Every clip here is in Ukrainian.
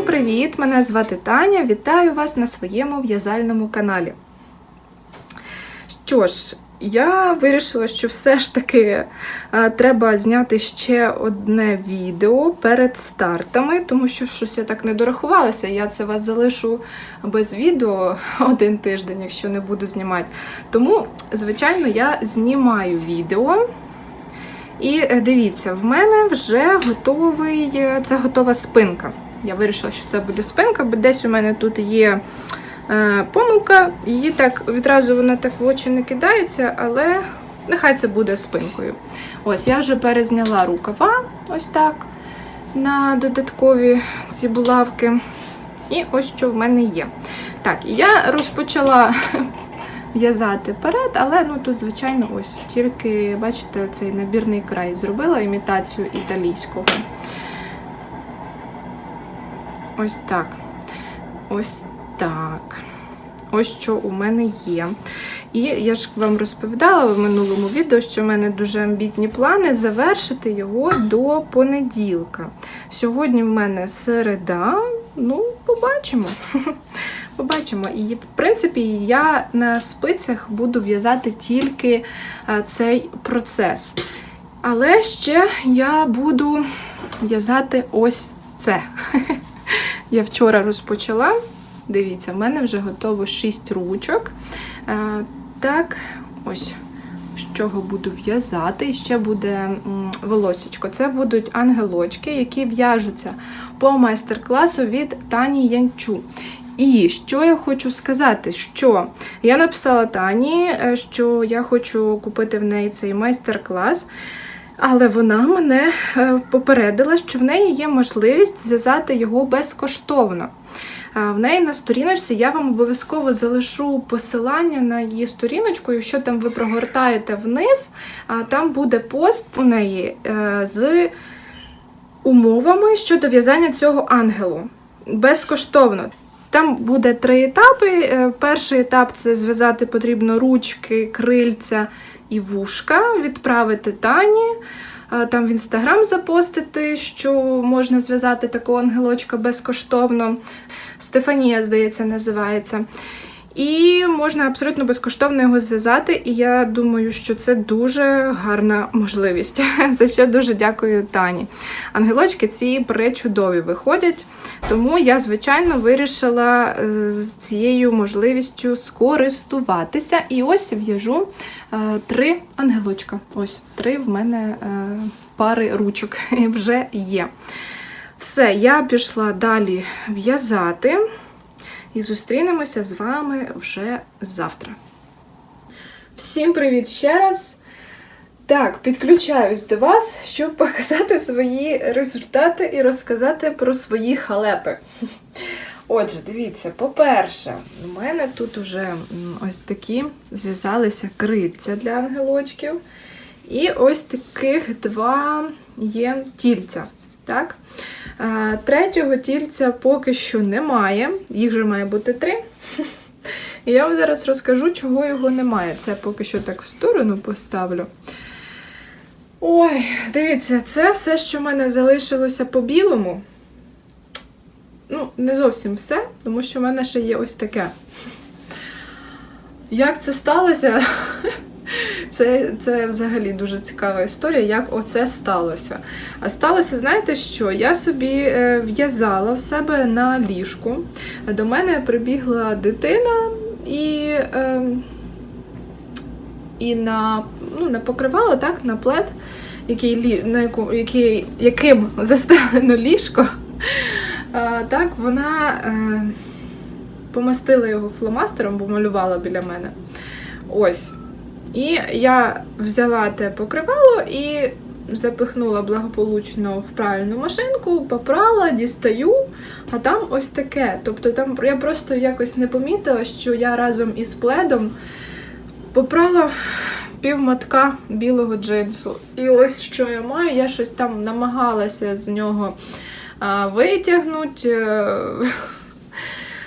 Всім привіт! Мене звати Таня. Вітаю вас на своєму в'язальному каналі. Що ж, я вирішила, що все ж таки е, треба зняти ще одне відео перед стартами, тому що щось я так не дорахувалася. Я це вас залишу без відео один тиждень, якщо не буду знімати. Тому, звичайно, я знімаю відео. І е, дивіться, в мене вже готовий, е, це готова спинка. Я вирішила, що це буде спинка, бо десь у мене тут є е, помилка, її так відразу вона так в очі не кидається, але нехай це буде спинкою. Ось, я вже перезняла рукава, ось так, на додаткові ці булавки. І ось що в мене є. Так, я розпочала в'язати перед, але ну тут, звичайно, ось тільки, бачите, цей набірний край зробила імітацію італійського. Ось так. Ось так. Ось що у мене є. І я ж вам розповідала в минулому відео, що в мене дуже амбітні плани завершити його до понеділка. Сьогодні в мене середа, ну, побачимо. Побачимо. І, в принципі, я на спицях буду в'язати тільки цей процес. Але ще я буду в'язати ось це. Я вчора розпочала. Дивіться, в мене вже готово 6 ручок. А, так, ось. З чого буду в'язати. Ще буде волосечко. Це будуть ангелочки, які в'яжуться по майстер-класу від Тані Янчу. І що я хочу сказати, що я написала Тані, е, що я хочу купити в неї цей майстер-клас. Але вона мене е, попередила, що в неї є можливість зв'язати його безкоштовно. В неї на сторіночці я вам обов'язково залишу посилання на її сторіночку. Якщо там ви прогортаєте вниз, а там буде пост у неї е, з умовами щодо в'язання цього ангелу. Безкоштовно. Там буде три етапи. Е, Перший етап це зв'язати потрібно ручки, крильця і вушка, відправити Тані. е, Там в інстаграм запостити, що можна зв'язати такого ангелочка безкоштовно. Стефанія, здається, називається. І можна абсолютно безкоштовно його зв'язати. І я думаю, що це дуже гарна можливість. За що дуже дякую Тані. Ангелочки ці пречудові виходять. Тому я, звичайно, вирішила е, з цією можливістю скористуватися. І ось в'яжу е, три ангелочка. Ось три в мене е, пари ручок вже є. Все, я пішла далі в'язати. І зустрінемося з вами вже завтра. Всім привіт ще раз! Так, підключаюсь до вас, щоб показати свої результати і розказати про свої халепи. Отже, дивіться, по-перше, у мене тут вже ось такі зв'язалися крильця для ангелочків. І ось таких два є тільця. Так? Третього тільця поки що немає, їх вже має бути три. І я вам зараз розкажу, чого його немає. Це поки що так в сторону поставлю. Ой, дивіться, це все, що в мене залишилося по білому. Ну, не зовсім все, тому що в мене ще є ось таке. Як це сталося? Це, це взагалі дуже цікава історія, як оце сталося. А сталося, знаєте що? Я собі е, в'язала в себе на ліжку. До мене прибігла дитина і. Е, і на, ну, на покривало, так, на плед, який, на яку, який, яким застелено ліжко. Так, вона е, помастила його фломастером, бо малювала біля мене. Ось. І я взяла те покривало і запихнула благополучно в правильну машинку, попрала, дістаю, а там ось таке. Тобто там я просто якось не помітила, що я разом із пледом попрала півмотка білого джинсу. І ось що я маю, я щось там намагалася з нього витягнути.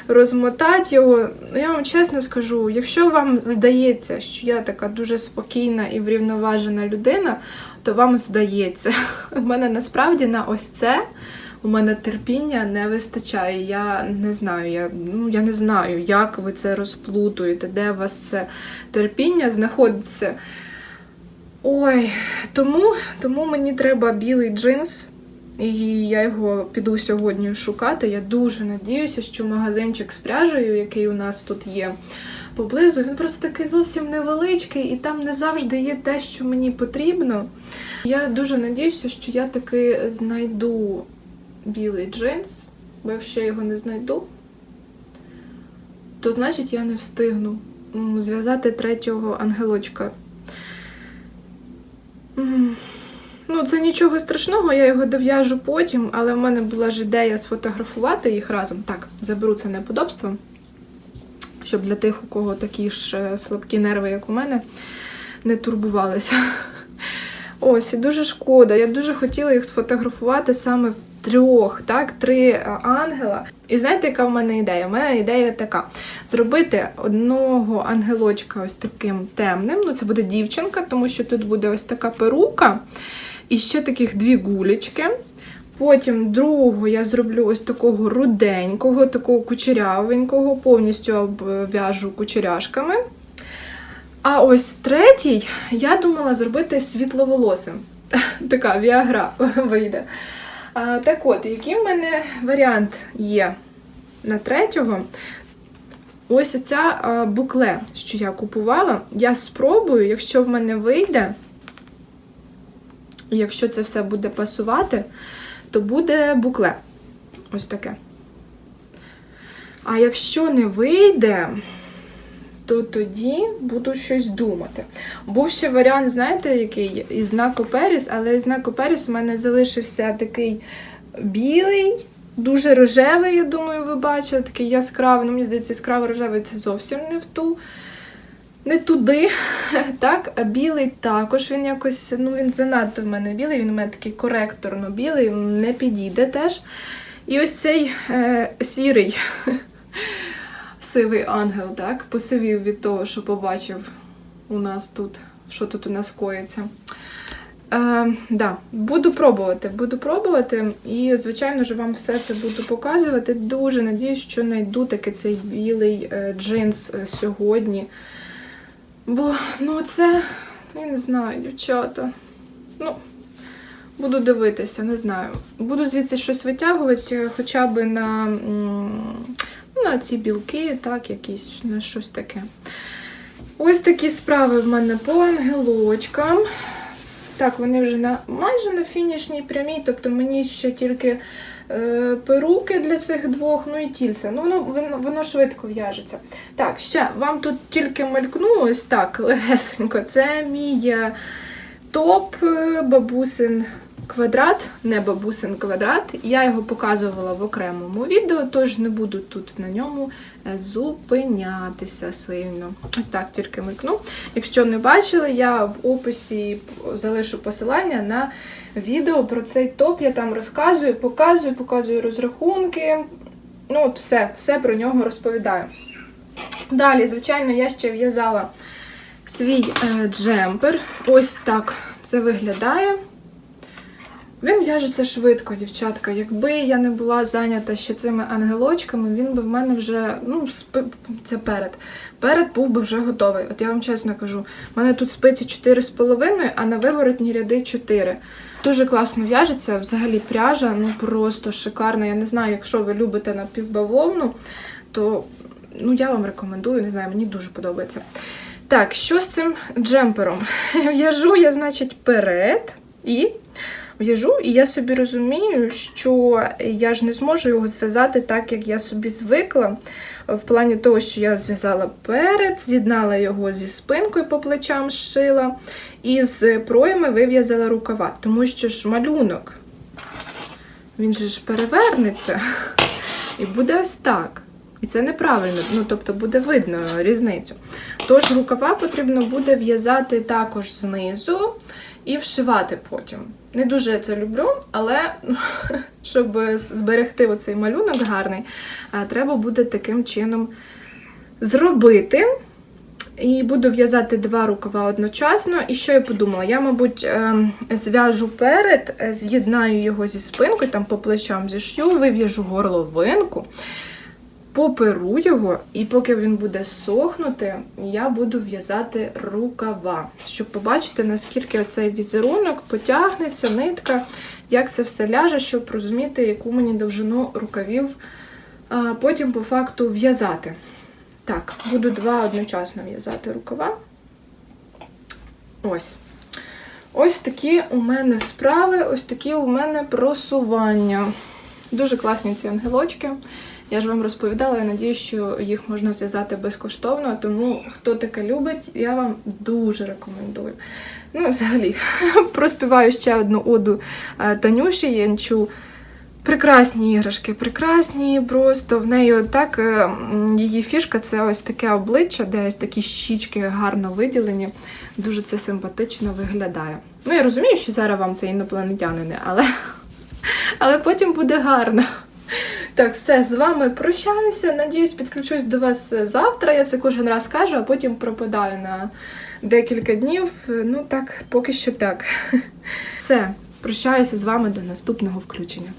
Розмотати його. Ну, Я вам чесно скажу, якщо вам здається, що я така дуже спокійна і врівноважена людина, то вам здається. У мене насправді на ось це у мене терпіння не вистачає. Я не знаю, я, ну, я не знаю, як ви це розплутуєте, де у вас це терпіння знаходиться. Ой, тому, тому мені треба білий джинс. І я його піду сьогодні шукати. Я дуже надіюся, що магазинчик з пряжею, який у нас тут є поблизу, він просто такий зовсім невеличкий, і там не завжди є те, що мені потрібно. Я дуже надіюся, що я таки знайду білий джинс, бо якщо я його не знайду, то значить я не встигну зв'язати третього ангелочка. Ну, це нічого страшного, я його дов'яжу потім, але в мене була ж ідея сфотографувати їх разом. Так, заберу це неподобство, щоб для тих, у кого такі ж е, слабкі нерви, як у мене, не турбувалися. Ось, і дуже шкода. Я дуже хотіла їх сфотографувати саме в трьох, так, три е, ангела. І знаєте, яка в мене ідея? У мене ідея така: зробити одного ангелочка ось таким темним. Ну, це буде дівчинка, тому що тут буде ось така перука. І ще таких дві гулечки. Потім другого я зроблю ось такого руденького, такого кучерявенького, повністю обв'яжу кучеряшками. А ось третій я думала зробити світловолосим. Така віагра вийде. А, так от, який в мене варіант є на третього? Ось оця букле, що я купувала. Я спробую, якщо в мене вийде, якщо це все буде пасувати, то буде букле. Ось таке. А якщо не вийде, то тоді буду щось думати. Був ще варіант, знаєте, який із знаку Періс, але із знаку Періс у мене залишився такий білий, дуже рожевий, я думаю, ви бачили, такий яскравий. Ну, мені здається, яскраво рожевий це зовсім не в ту. Не туди, так, а білий також він якось, ну він занадто в мене білий, він у мене такий коректорно білий, не підійде теж. І ось цей е, сірий сивий ангел, так, посивів від того, що побачив у нас тут, що тут у нас коїться. Е, да, буду пробувати, буду пробувати, і, звичайно ж, вам все це буду показувати. Дуже надіюсь, що знайду таки цей білий е, джинс е, сьогодні. Бо, ну, це, я не знаю, дівчата. Ну, буду дивитися, не знаю. Буду звідси щось витягувати, хоча б на, ну, на ці білки, так, якісь, на щось таке. Ось такі справи в мене по ангелочкам. Так, вони вже на майже на фінішній прямій, тобто мені ще тільки перуки для цих двох, ну і тільце. Ну, воно, воно, воно швидко в'яжеться. Так, ще вам тут тільки мелькнуло ось так легесенько. Це мій е, топ е, бабусин квадрат, не бабусин квадрат. Я його показувала в окремому відео, тож не буду тут на ньому е, зупинятися сильно. Ось так тільки мелькну. Якщо не бачили, я в описі залишу посилання на відео про цей топ. Я там розказую, показую, показую розрахунки. Ну, от все, все про нього розповідаю. Далі, звичайно, я ще в'язала свій е, джемпер. Ось так це виглядає. Він в'яжеться швидко, дівчатка. Якби я не була зайнята ще цими ангелочками, він би в мене вже, ну, спи... це перед. Перед був би вже готовий. От я вам чесно кажу, в мене тут спиці 4,5, а на виворотні ряди 4. Дуже класно в'яжеться. Взагалі пряжа, ну просто шикарна. Я не знаю, якщо ви любите напівбавовну, то ну, я вам рекомендую, не знаю, мені дуже подобається. Так, що з цим джемпером? В'яжу я, значить, перед і в'яжу, і я собі розумію, що я ж не зможу його зв'язати так, як я собі звикла. В плані того, що я зв'язала перед, з'єднала його зі спинкою по плечам зшила, і з пройми вив'язала рукава, тому що ж малюнок, він же ж перевернеться, і буде ось так. І це неправильно, ну тобто буде видно різницю. Тож рукава потрібно буде в'язати також знизу і вшивати потім. Не дуже це люблю, але щоб зберегти оцей малюнок гарний, треба буде таким чином зробити. І буду в'язати два рукава одночасно. І що я подумала? Я, мабуть, ем, зв'яжу перед, е, з'єднаю його зі спинкою, там по плечам зішью, вив'яжу горловинку, поперу його, і поки він буде сохнути, я буду в'язати рукава, щоб побачити, наскільки оцей візерунок потягнеться, нитка, як це все ляже, щоб розуміти, яку мені довжину рукавів потім по факту в'язати. Так, буду два одночасно в'язати рукава. Ось. Ось такі у мене справи, ось такі у мене просування. Дуже класні ці ангелочки. Я ж вам розповідала, я надію, що їх можна зв'язати безкоштовно, тому хто таке любить, я вам дуже рекомендую. Ну, взагалі, проспіваю ще одну оду е, Танюші Янчу. Прекрасні іграшки, прекрасні, просто в неї так е, її фішка це ось таке обличчя, де такі щічки гарно виділені. Дуже це симпатично виглядає. Ну, я розумію, що зараз вам це інопланетянини, але, але потім буде гарно. Так, все, з вами прощаюся. Надіюсь, підключусь до вас завтра. Я це кожен раз кажу, а потім пропадаю на декілька днів. Ну так, поки що так. Все, прощаюся з вами до наступного включення.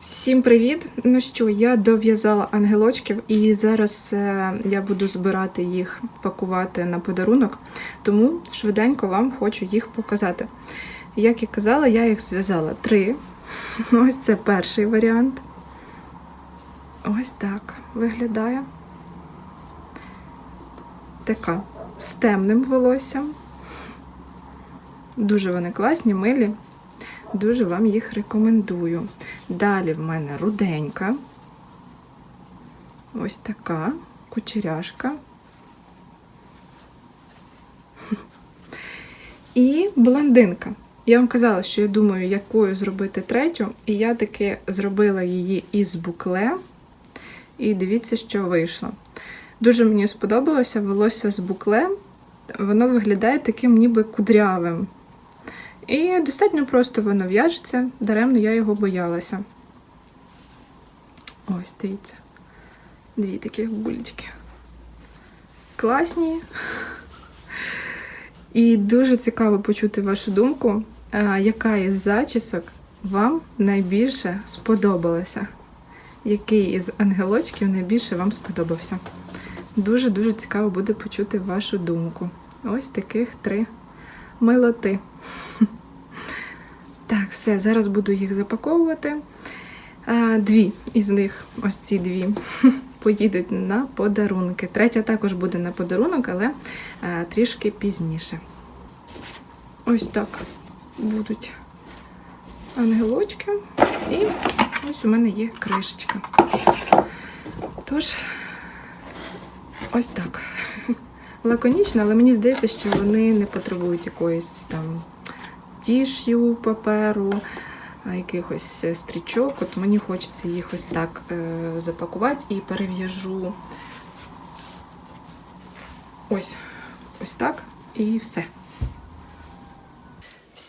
Всім привіт! Ну що, я дов'язала ангелочків, і зараз е, я буду збирати їх, пакувати на подарунок, тому швиденько вам хочу їх показати. Як і казала, я їх зв'язала три. Ось це перший варіант. Ось так виглядає. Така з темним волоссям. Дуже вони класні, милі. Дуже вам їх рекомендую. Далі в мене руденька. Ось така кучеряшка. І блондинка. Я вам казала, що я думаю, якою зробити третю, і я таки зробила її із букле. І дивіться, що вийшло. Дуже мені сподобалося волосся з букле. Воно виглядає таким ніби кудрявим. І достатньо просто воно в'яжеться, даремно я його боялася. Ось, дивіться. Дві такі гулечки. Класні. І дуже цікаво почути вашу думку, яка із зачісок вам найбільше сподобалася. Який із ангелочків найбільше вам сподобався. Дуже-дуже цікаво буде почути вашу думку. Ось таких три милоти. Так, все, зараз буду їх запаковувати. Дві із них, ось ці дві, поїдуть на подарунки. Третя також буде на подарунок, але трішки пізніше. Ось так будуть ангелочки. І ось у мене є кришечка. Тож, ось так. Лаконічно, але мені здається, що вони не потребують якоїсь там тіш'ю паперу, якихось е, стрічок. От мені хочеться їх ось так е, запакувати і перев'яжу ось, ось так і все.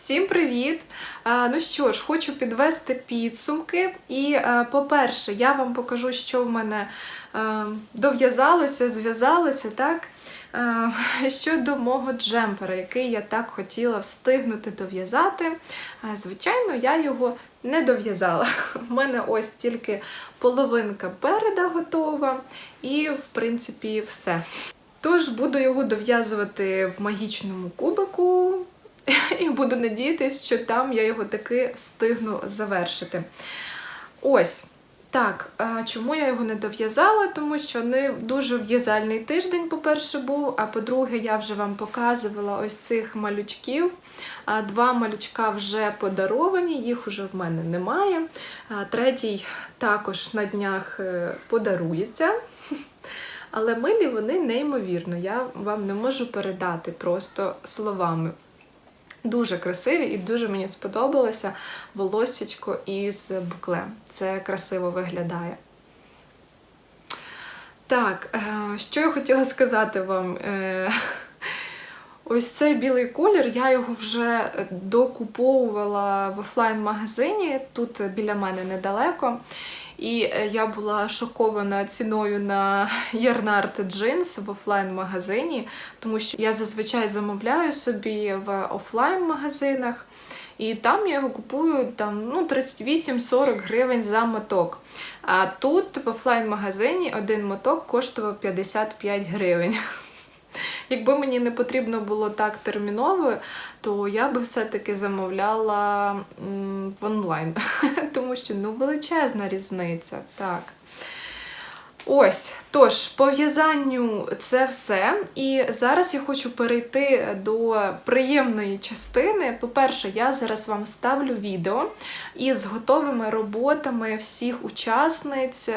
Всім привіт! Ну що ж, хочу підвести підсумки. І, е, по-перше, я вам покажу, що в мене е, дов'язалося, зв'язалося, так? Е, Щодо мого джемпера, який я так хотіла встигнути дов'язати, е, звичайно, я його не дов'язала. У мене ось тільки половинка переда готова, і, в принципі, все. Тож буду його дов'язувати в магічному кубику, і буду надіятися, що там я його таки встигну завершити. Ось. Так, а чому я його не дов'язала? Тому що не дуже в'язальний тиждень, по-перше, був, а по-друге, я вже вам показувала ось цих малючків. Два малючка вже подаровані, їх вже в мене немає. Третій також на днях е, подарується. Але милі вони неймовірно, я вам не можу передати просто словами. Дуже красиві і дуже мені сподобалося волоссячко із буклем. Це красиво виглядає. Так, е, що я хотіла сказати вам. Е, Ось цей білий колір, я його вже докуповувала в офлайн-магазині, тут біля мене недалеко. І е, я була шокована ціною на Ярнард джинс в офлайн-магазині, тому що я зазвичай замовляю собі в офлайн-магазинах. І там я його купую там, ну, 38-40 гривень за моток. А тут в офлайн-магазині один моток коштував 55 гривень. Якби мені не потрібно було так терміново, то я би все-таки замовляла в онлайн. Тому що ну, величезна різниця. Так. Ось, тож, по в'язанню це все. І зараз я хочу перейти до приємної частини. По-перше, я зараз вам ставлю відео із готовими роботами всіх учасниць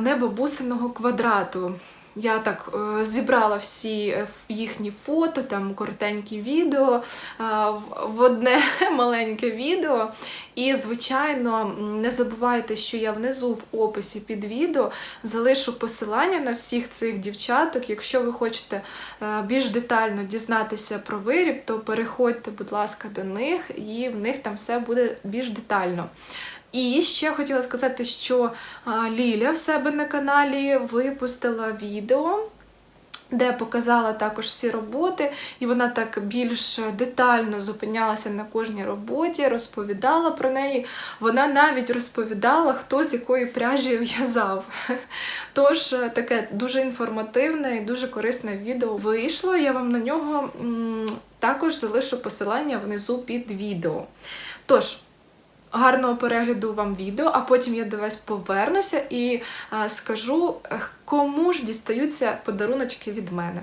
небабусиного квадрату. Я так е, зібрала всі е, їхні фото, там коротенькі відео е, в- одне маленьке відео. І, звичайно, не забувайте, що я внизу в описі під відео залишу посилання на всіх цих дівчаток. Якщо ви хочете більш детально дізнатися про виріб, то переходьте, будь ласка, до них, і в них там все буде більш детально. І ще хотіла сказати, що Ліля в себе на каналі випустила відео. Де показала також всі роботи, і вона так більш детально зупинялася на кожній роботі, розповідала про неї. Вона навіть розповідала, хто з якої пряжі в'язав. Тож е, таке дуже інформативне і дуже корисне відео вийшло. Я вам на нього також залишу посилання внизу під відео. Тож, гарного перегляду вам відео, а потім я до вас повернуся і скажу, е, кому ж дістаються подаруночки від мене.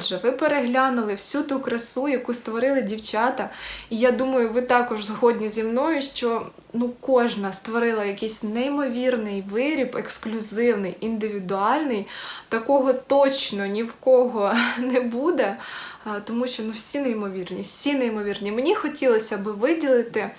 Отже, ви переглянули всю ту красу, яку створили дівчата. І я думаю, ви також згодні зі мною, що ну, кожна створила якийсь неймовірний виріб, ексклюзивний, індивідуальний. Такого точно ні в кого не буде, тому що ну, всі неймовірні, всі неймовірні. Мені хотілося би виділити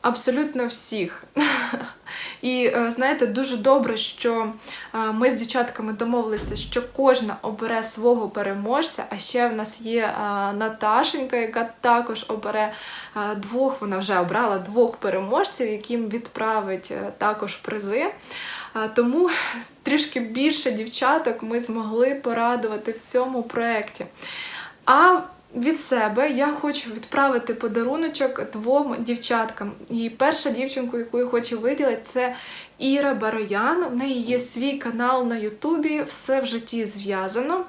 абсолютно всіх. І е, знаєте, дуже добре, що е, ми з дівчатками домовилися, що кожна обере свого переможця. А ще в нас є е, Наташенька, яка також обере двох, вона вже обрала двох переможців, яким відправить також призи. Тому трішки більше дівчаток ми змогли порадувати в цьому проєкті. А від себе я хочу відправити подаруночок двом дівчаткам. І перша дівчинку, яку я хочу виділити, це Іра Бароян. В неї є свій канал на Ютубі, все в житті зв'язано.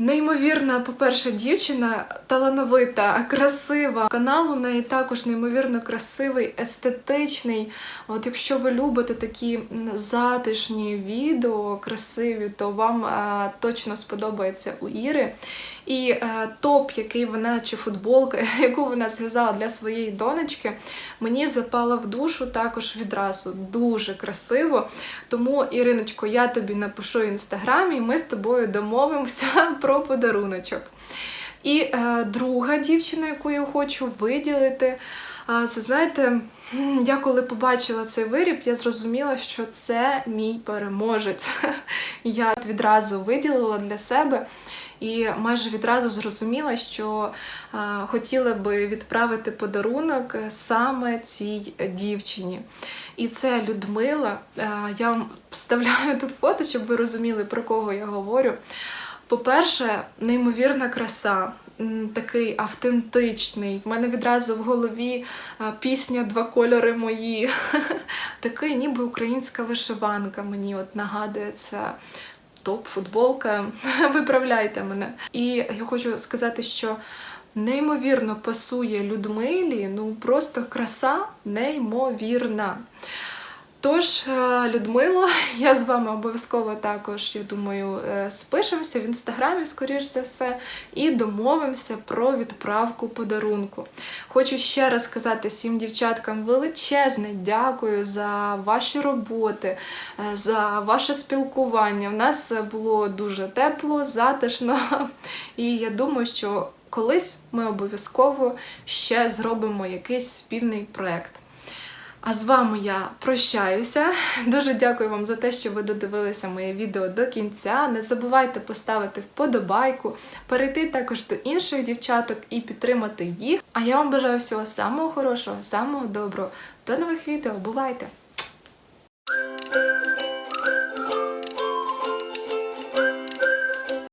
Неймовірна, по-перше, дівчина, талановита, красива. Канал у неї також неймовірно красивий, естетичний. От якщо ви любите такі затишні відео, красиві, то вам е, точно сподобається у Іри. І е, топ, який вона чи футболка, яку вона зв'язала для своєї донечки, мені запала в душу також відразу. Дуже красиво. Тому, Іриночко, я тобі напишу в інстаграмі, і ми з тобою домовимося про подаруночок. І е, друга дівчина, яку я хочу виділити, а, це знаєте, я коли побачила цей виріб, я зрозуміла, що це мій переможець. Я відразу виділила для себе і майже відразу зрозуміла, що хотіла би відправити подарунок саме цій дівчині. І це Людмила. Я вам вставляю тут фото, щоб ви розуміли, про кого я говорю. По-перше, неймовірна краса, такий автентичний. В мене відразу в голові пісня Два кольори мої. Такий, ніби українська вишиванка мені от нагадує це. Топ-футболка, виправляйте мене. І я хочу сказати, що неймовірно пасує Людмилі, ну просто краса неймовірна. Тож, е, Людмило, я з вами обов'язково також, я думаю, е, спишемося в інстаграмі, скоріш за все, і домовимося про відправку подарунку. Хочу ще раз сказати всім дівчаткам величезне дякую за ваші роботи, е, за ваше спілкування. У нас було дуже тепло, затишно, і я думаю, що колись ми обов'язково ще зробимо якийсь спільний проєкт. А з вами я прощаюся. Дуже дякую вам за те, що ви додивилися моє відео до кінця. Не забувайте поставити вподобайку, перейти також до інших дівчаток і підтримати їх. А я вам бажаю всього самого хорошого, самого доброго. До нових відео. Бувайте!